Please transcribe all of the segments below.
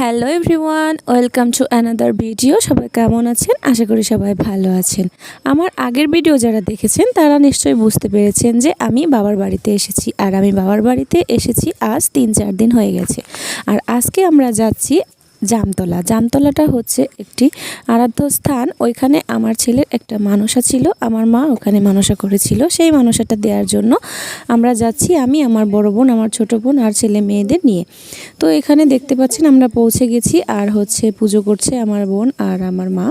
Hello everyone, welcome to another video. সবাই কেমন আছেন? আশা করি সবাই ভালো আছেন। আমার আগের ভিডিও যারা দেখেছেন, তারা নিশ্চয়ই বুঝতে পেরেছেন যে আমি বাবার বাড়িতে এসেছি। আর আমি বাবার বাড়িতে এসেছি আজ তিন চার দিন হয়ে গেছে। আর আজকে আমরা যাচ্ছি জামতলা। জামতলাটা হচ্ছে একটি আরাধ্য স্থান। ওইখানে আমার ছেলের একটা মানসা ছিল। আমার মা ওখানে মানসা করেছিল। সেই মানসাটা দেওয়ার জন্য আমরা যাচ্ছি, আমি, আমার বড় বোন, আমার ছোট বোন আর ছেলে মেয়েদের নিয়ে। তো এখানে দেখতে পাচ্ছেন আমরা পৌঁছে গেছি আর হচ্ছে পুজো করছে আমার বোন আর আমার মা।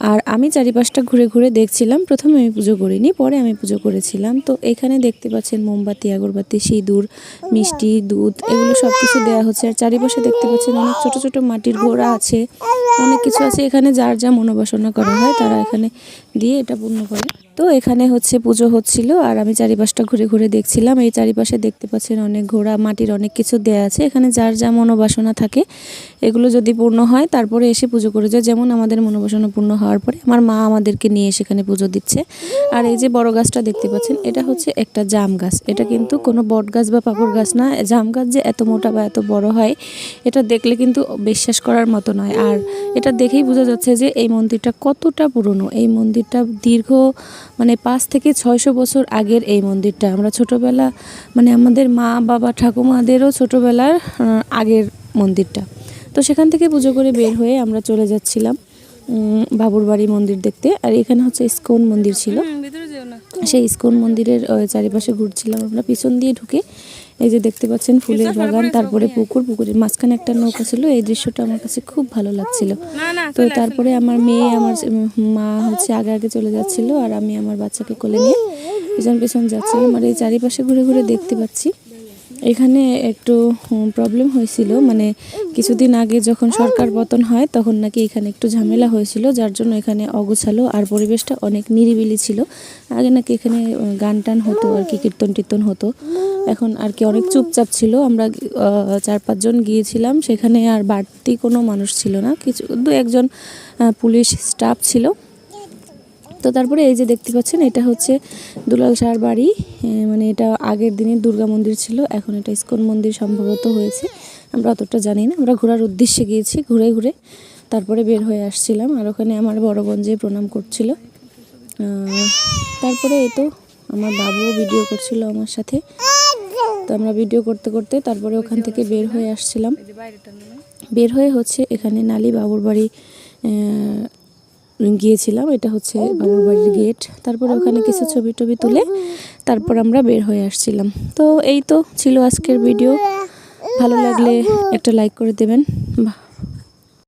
আর আমি চারিপাশটা ঘুরে ঘুরে দেখছিলাম। প্রথমে আমি পুজো করিনি, পরে আমি পুজো করেছিলাম। তো এখানে দেখতে পাচ্ছেন মোমবাতি, আগরবাতি, সিঁদুর, মিষ্টি, দুধ, এগুলো সব কিছু দেওয়া হচ্ছে। আর চারিপাশে দেখতে পাচ্ছেন অনেক ছোট ছোট মাটির ঘোড়া আছে। অনেক কিছু আছে। এখানে যার যা মনোবাসনা করা হয়, তারা এখানে দিয়ে এটা পূর্ণ করে। তো এখানে হচ্ছে পুজো হচ্ছিল আর আমি চারিপাশটা ঘুরে ঘুরে দেখছিলাম। এই চারিপাশে দেখতে পাচ্ছেন অনেক ঘোড়া, মাটির অনেক কিছু দেয়া আছে। এখানে যার যা মনোবাসনা থাকে, এগুলো যদি পূর্ণ হয়, তারপরে এসে পুজো করে যায়। যেমন আমাদের মনোবাসনা পূর্ণ হওয়ার পরে আমার মা আমাদেরকে নিয়ে সেখানে পুজো দিচ্ছে। আর এই যে বড় গাছটা দেখতে পাচ্ছেন, এটা হচ্ছে একটা জাম গাছ। এটা কিন্তু কোনো বট গাছ বা পাকড় গাছ না। জাম গাছ যে এত মোটা বা এত বড় হয়, এটা দেখলে কিন্তু বিশ্বাস করার মতো নয়। আর এটা দেখেই বোঝা যাচ্ছে যে এই মন্দিরটা কতটা পুরনো। এই মন্দিরটা দীর্ঘ মানে পাঁচ থেকে ছয়শো বছর আগের এই মন্দিরটা। আমরা ছোটোবেলা মানে আমাদের মা বাবা ঠাকুমাদেরও ছোটোবেলার আগের মন্দিরটা। তো সেখান থেকে পুজো করে বের হয়ে আমরা চলে যাচ্ছিলাম বাবুর বাড়ি মন্দির দেখতে। আর এখানে হচ্ছে ইস্কন মন্দির ছিল। সেই ইস্কন মন্দিরের চারিপাশে ঘুরছিলাম আমরা। পিছন দিয়ে ঢুকে এই যে দেখতে পাচ্ছেন ফুলের বাগান তারপরে পুকুর পুকুরের মাঝখানে একটা নৌকা ছিল। এই দৃশ্যটা আমার কাছে খুব ভালো লাগছিল। তো তারপরে আমার মেয়ে আমার মা হচ্ছে আগে আগে চলে যাচ্ছিল আর আমি আমার বাচ্চাকে কোলে নিয়ে পিছন পিছন যাচ্ছিলাম। আর এই চারিপাশে ঘুরে ঘুরে দেখতে পাচ্ছি। এখানে একটু প্রবলেম হয়েছিল। মানে কিছুদিন আগে যখন সরকার পতন হয় তখন নাকি এখানে একটু ঝামেলা হয়েছিল যার জন্য এখানে অগোছালো আর পরিবেশটা অনেক নিরিবিলি ছিল। আগে নাকি এখানে গান টান হতো আর কি কীর্তন টীর্তন হতো। এখন আর কি অনেক চুপচাপ ছিল। আমরা চার পাঁচজন গিয়েছিলাম। সেখানে আর বাড়তি কোনো মানুষ ছিল না। কিছু, দু একজন পুলিশ স্টাফ ছিল। তো তারপরে এই যে দেখতে পাচ্ছেন, এটা হচ্ছে দুলাল শাহর বাড়ি। মানে এটা আগের দিনের দুর্গা মন্দির ছিল। এখন এটা ইস্কন মন্দির সম্ভবত হয়েছে। আমরা অতটা জানি না। আমরা ঘোরার উদ্দেশ্যে গিয়েছি, ঘুরে ঘুরে তারপরে বের হয়ে আসছিলাম। আর ওখানে আমার বড় বোন যে প্রণাম করছিল। তারপরে এই তো আমার বাবুও ভিডিও করছিল আমার সাথে। তো আমরা ভিডিও করতে করতে তারপরে ওখান থেকে বের হয়ে আসছিলাম। বের হয়ে হচ্ছে এখানে নালি বাবুর বাড়ি গিয়েছিলাম। এটা হচ্ছে বাবুর বাড়ির গেট। তারপরে ওখানে কিছু ছবি টবি তুলে তারপর আমরা বের হয়ে আসছিলাম। তো এই তো ছিল আজকের ভিডিও। ভালো লাগলে একটা লাইক করে দেবেন।